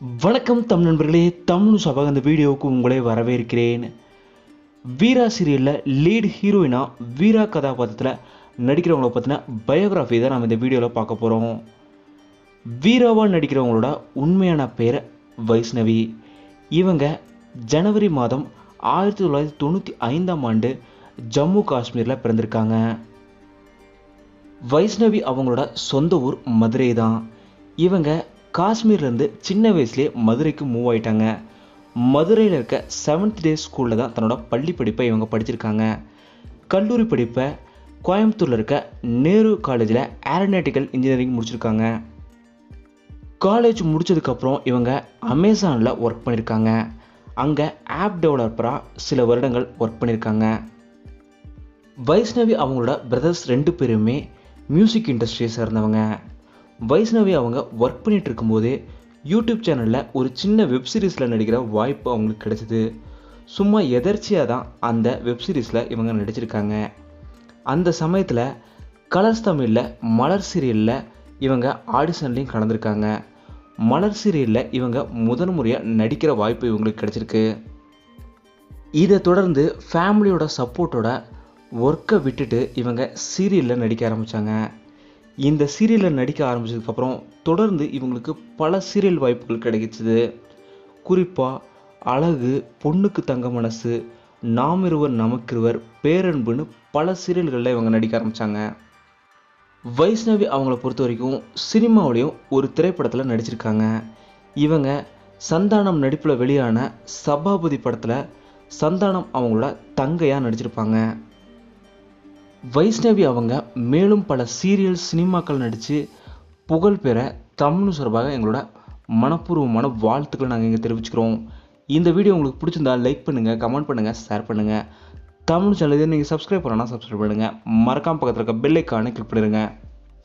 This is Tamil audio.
வணக்கம் தமிழ் நண்பர்களே தமிழ் சபாக அந்த வீடியோவுக்கு உங்களை வரவேற்கிறேன். வீரா சீரியலில் லீட் ஹீரோயினா வீரா கதாபாத்திரத்தில் நடிக்கிறவங்கள பற்றின பயோகிராஃபி தான் நம்ம இந்த வீடியோவில் பார்க்க போகிறோம் வீராவாக நடிக்கிறவங்களோட உண்மையான பேர் வைஷ்ணவி. இவங்க ஜனவரி மாதம் ஆயிரத்தி தொள்ளாயிரத்தி தொண்ணூற்றி ஐந்தாம் ஆண்டு ஜம்மு காஷ்மீரில் பிறந்திருக்காங்க. வைஷ்ணவி அவங்களோட சொந்த ஊர் மதுரை தான் இவங்க காஷ்மீர்லேருந்து சின்ன வயசுலேயே மதுரைக்கு மூவ் ஆயிட்டாங்க. மதுரையில் இருக்க செவன்த் டே ஸ்கூலில் தான் தன்னோட பள்ளி படிப்பை இவங்க படிச்சிருக்காங்க. கல்லூரி படிப்பை கோயம்புத்தூரில் இருக்க நேரு காலேஜில் ஏரோநாட்டிக்கல் இன்ஜினியரிங் முடிச்சிருக்காங்க. காலேஜ் முடித்ததுக்கப்புறம் இவங்க அமேசானில் ஒர்க் பண்ணியிருக்காங்க அங்கே ஆப் டெவலப்பராக சில வருடங்கள் ஒர்க் பண்ணியிருக்காங்க வைஷ்ணவி அவங்களோட பிரதர்ஸ் ரெண்டு பேருமே மியூசிக் இண்டஸ்ட்ரியை சேர்ந்தவங்க. வைஷ்ணவி அவங்க ஒர்க் பண்ணிட்டு இருக்கும்போதே யூடியூப் சேனலில் ஒரு சின்ன வெப் சீரிஸில் நடிக்கிற வாய்ப்பு அவங்களுக்கு கிடைச்சிது. சும்மா எதர்ச்சியாக தான் அந்த வெப் சீரிஸில் இவங்க நடிச்சிருக்காங்க. அந்த சமயத்தில் கலர்ஸ் தமிழில் மலர் சீரியலில் இவங்க ஆடிஷன்லேயும் கலந்துருக்காங்க. மலர் சீரியலில் இவங்க முதன் முறையாக நடிக்கிற வாய்ப்பு இவங்களுக்கு கிடைச்சிருக்கு. இதை தொடர்ந்து ஃபேமிலியோட சப்போர்ட்டோட ஒர்க்கை விட்டுட்டு இவங்க சீரியலில் நடிக்க ஆரம்பித்தாங்க இந்த சீரியலில் நடிக்க ஆரம்பித்ததுக்கப்புறம் தொடர்ந்து இவங்களுக்கு பல சீரியல் வாய்ப்புகள் கிடைக்கிச்சது குறிப்பாக அழகு பொண்ணுக்கு தங்க மனசு நாம் இருவர் நமக்கிருவர் பேரன்புன்னு பல சீரியல்களில் இவங்க நடிக்க ஆரம்பித்தாங்க வைஷ்ணவி அவங்கள பொறுத்த வரைக்கும் சினிமாவிலையும் ஒரு திரைப்படத்தில் நடிச்சிருக்காங்க. இவங்க சந்தானம் நடிப்பில் வெளியான சபாபதி படத்தில் சந்தானம் அவங்களோட தங்கையாக நடிச்சிருப்பாங்க. வைஷ்ணவி அவங்க மேலும் பல சீரியல் சினிமாக்கள் நடித்து புகழ் பெற தமிழ் சார்பாக எங்களோட மனப்பூர்வமான வாழ்த்துக்களை நாங்கள் இங்கே தெரிவிச்சுக்கிறோம். இந்த வீடியோ உங்களுக்கு பிடிச்சிருந்தா லைக் பண்ணுங்கள் கமெண்ட் பண்ணுங்கள் ஷேர் பண்ணுங்கள் தமிழ் சேனல் நீங்கள் சப்ஸ்கிரைப் பண்ணனா சப்ஸ்கிரைப் பண்ணுங்கள் மறக்காம பக்கத்தில் இருக்க பெல் ஐக்கானை கிளிக் பண்ணிடுங்க.